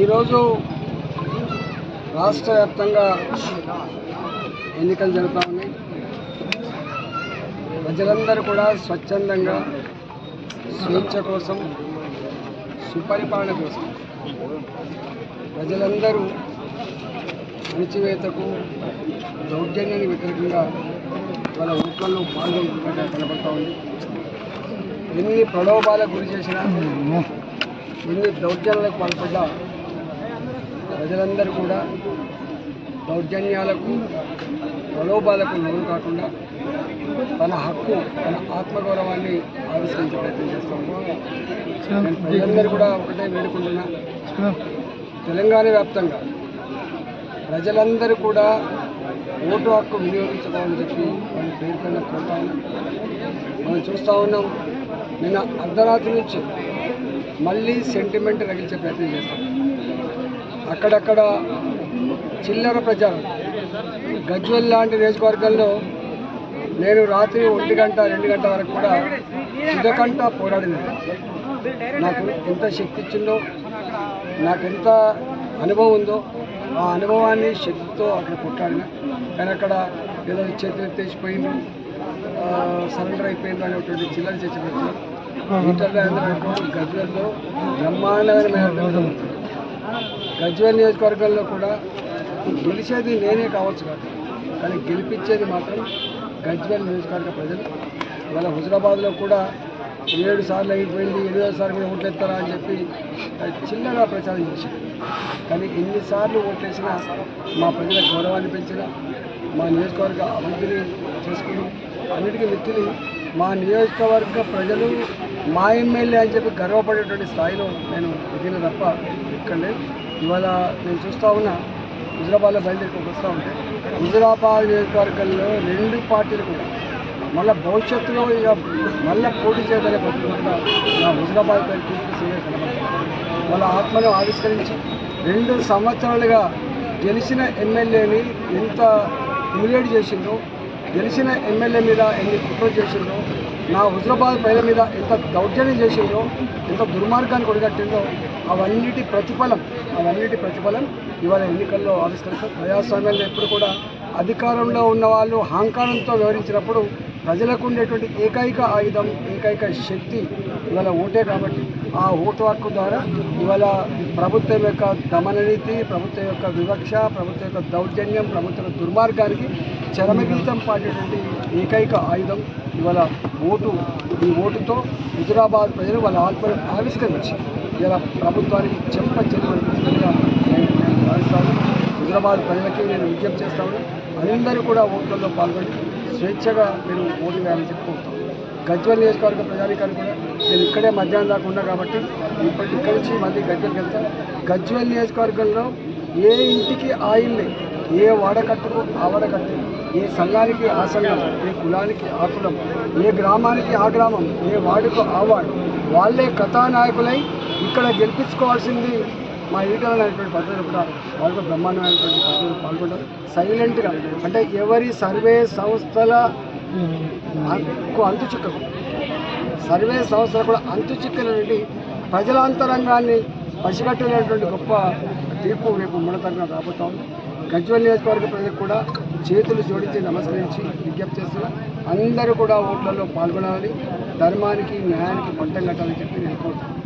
ఈరోజు రాష్ట్ర వ్యాప్తంగా ఎన్నికలు జరుగుతూ ఉన్నాయి. ప్రజలందరూ కూడా స్వచ్ఛందంగా స్వేచ్ఛ కోసం సుపరిపాలన కోసం ప్రజలందరూ అణచివేతకు దౌర్జన్యానికి వ్యతిరేకంగా వాళ్ళ ఓట్లలో పాల్గొంటున్నట్టు కనబడతా ఉంది. ఎన్ని ప్రలోభాలకు గురి చేసినా ఎన్ని దౌర్జన్యాలకు పాల్పడ్డా ప్రజలందరూ కూడా దౌర్జన్యాలకు ప్రలోభాలకు లోను కాకుండా తన హక్కు తన ఆత్మగౌరవాన్ని ఆవిష్కరించే ప్రయత్నం చేస్తాము నేను ప్రజలందరూ కూడా ఒకటే వేడుకుంటున్నా. తెలంగాణ వ్యాప్తంగా ప్రజలందరూ కూడా ఓటు హక్కు వినియోగించుకోవాలని చెప్పి వాళ్ళ పేరు పైన కోరుతా ఉన్నాం. మనం చూస్తూ ఉన్నాం నిన్న అర్ధరాత్రి నుంచి మళ్ళీ సెంటిమెంట్ రగిల్చే ప్రయత్నం చేస్తాం. అక్కడక్కడ చిల్లర ప్రచారం గజ్వెల్ లాంటి నియోజకవర్గంలో నేను రాత్రి ఒంటి గంట రెండు గంటల వరకు కూడా ఇదకంట పోరాడింది. నాకు ఎంత శక్తి ఇచ్చిందో నాకు ఎంత అనుభవం ఉందో ఆ అనుభవాన్ని శక్తితో అక్కడ కొట్లాడిన కానీ అక్కడ ఏదో చేతులు ఎత్తేసిపోయింది సరెండర్ అయిపోయింది అనేటువంటి చిల్లర చేసి పెట్టారు ఇంటర్లో గజ్వెల్లో బ్రహ్మాండమైన మేరకు గజ్వేల్ నియోజకవర్గంలో కూడా గెలిచేది నేనే కావచ్చు కాదు. కానీ గెలిపించేది మాత్రం గజ్వేల్ నియోజకవర్గ ప్రజలు. ఇవాళ హుజరాబాద్లో కూడా ఏడు సార్లు అయిపోయింది ఎనిమిదో సార్లు కూడా ఓట్లేస్తారా అని చెప్పి చిన్నగా ప్రచారం చేశారు. కానీ ఎన్నిసార్లు ఓట్లేసినా మా ప్రజల గౌరవాన్ని పెంచిన మా నియోజకవర్గ అభివృద్ధిని చేసుకుని అన్నిటికీ వ్యక్తులు మా నియోజకవర్గ ప్రజలు మా ఎమ్మెల్యే అని చెప్పి గర్వపడేటువంటి స్థాయిలో నేను ఎదిగిన తప్ప ఇక్కడ లేదు. ఇవాళ నేను చూస్తూ ఉన్నా హుజరాబాద్లో బయలుదేరికి వస్తూ ఉంటే హుజరాబాద్ నియోజకవర్గంలో రెండు పార్టీలు కూడా మళ్ళీ భవిష్యత్తులో ఇక మళ్ళీ పోటీ చేయదనే పట్టుకుంటున్నా నా హుజరాబాద్ పేరు తీసుకుని వాళ్ళ ఆత్మను ఆవిష్కరించి రెండు సంవత్సరాలుగా గెలిచిన ఎమ్మెల్యేని ఎంత హ్యూమిలేట్ చేసిందో గెలిచిన ఎమ్మెల్యే మీద ఎన్ని కుట్ర చేసిందో నా హుజరాబాద్ ప్రజల మీద ఎంత దౌర్జన్యం చేసిందో ఎంత దుర్మార్గాన్ని కొడగట్టిందో అవన్నిటి ప్రతిఫలం అవన్నిటి ప్రతిఫలం ఇవాళ ఎన్నికల్లో ఆవిష్కరిస్తారు ప్రజాస్వామ్యంలో ఎప్పుడు కూడా అధికారంలో ఉన్న వాళ్ళు అహంకారంతో వ్యవహరించినప్పుడు ప్రజలకు ఉండేటువంటి ఏకైక ఆయుధం ఏకైక శక్తి ఇవాళ ఓటే కాబట్టి ఆ ఓటు హక్కు ద్వారా ఇవాళ ప్రభుత్వం యొక్క దమననీతి ప్రభుత్వం యొక్క వివక్ష ప్రభుత్వం యొక్క దౌర్జన్యం ప్రభుత్వం దుర్మార్గానికి చరమగీతం పాడేటువంటి ఏకైక ఆయుధం ఇవాళ ఓటు. ఈ ఓటుతో హుజురాబాద్ ప్రజలు వాళ్ళ ఆత్మను ఆవిష్కరించి ఇలా ప్రభుత్వానికి చెంప చెల్లిగా నేను భావిస్తాను. హుజురాబాద్ ప్రజలకి నేను విజ్ఞప్తి చేస్తాను. అందరూ కూడా ఓట్లలో పాల్గొని స్వేచ్ఛగా మీరు ఓటు వేయాలని చెప్పుకుంటాను గజ్వల్ నియోజకవర్గ ప్రజానికాన్ని కూడా నేను ఇక్కడే మధ్యాహ్నం దాకా ఉన్నా కాబట్టి ఇప్పటి ఇక్కడి నుంచి మళ్ళీ గజ్వల్కి వెళ్తాను. గజ్వల్ నియోజకవర్గంలో ఏ ఇంటికి ఆ ఏ వాడకట్టుకు ఆ వాడకట్టు ఏ సంఘానికి ఆ సంఘం ఏ కులానికి ఆ కులం ఏ గ్రామానికి ఆ గ్రామం ఏ వార్డుకు ఆ వార్డు వాళ్ళే కథానాయకులై ఇక్కడ గెలిపించుకోవాల్సింది మా ఈటల అనేటువంటి పద్ధతులు కూడా వాళ్ళు బ్రహ్మాండమైనటువంటి పద్ధతులు పాల్గొంటారు. సైలెంట్గా అంటే ఎవరి సర్వే సంస్థల అంకు అంతు చిక్కకు సర్వే సంస్థలు కూడా అంతు చిక్కలేని ప్రజల అంతరంగాన్ని పసిగట్టినటువంటి గొప్ప తీర్పు రేపు ముడతరంగా రాబోతాం గజ్వల్ నియోజకవర్గ ప్రజలకు కూడా చేతులు జోడించి నమస్కరించి విజ్ఞప్తి చేస్తున్నా. అందరూ కూడా ఓట్లలో పాల్గొనాలి ధర్మానికి న్యాయానికి పట్టం కట్టాలని చెప్పి నేను కోరుతున్నాను.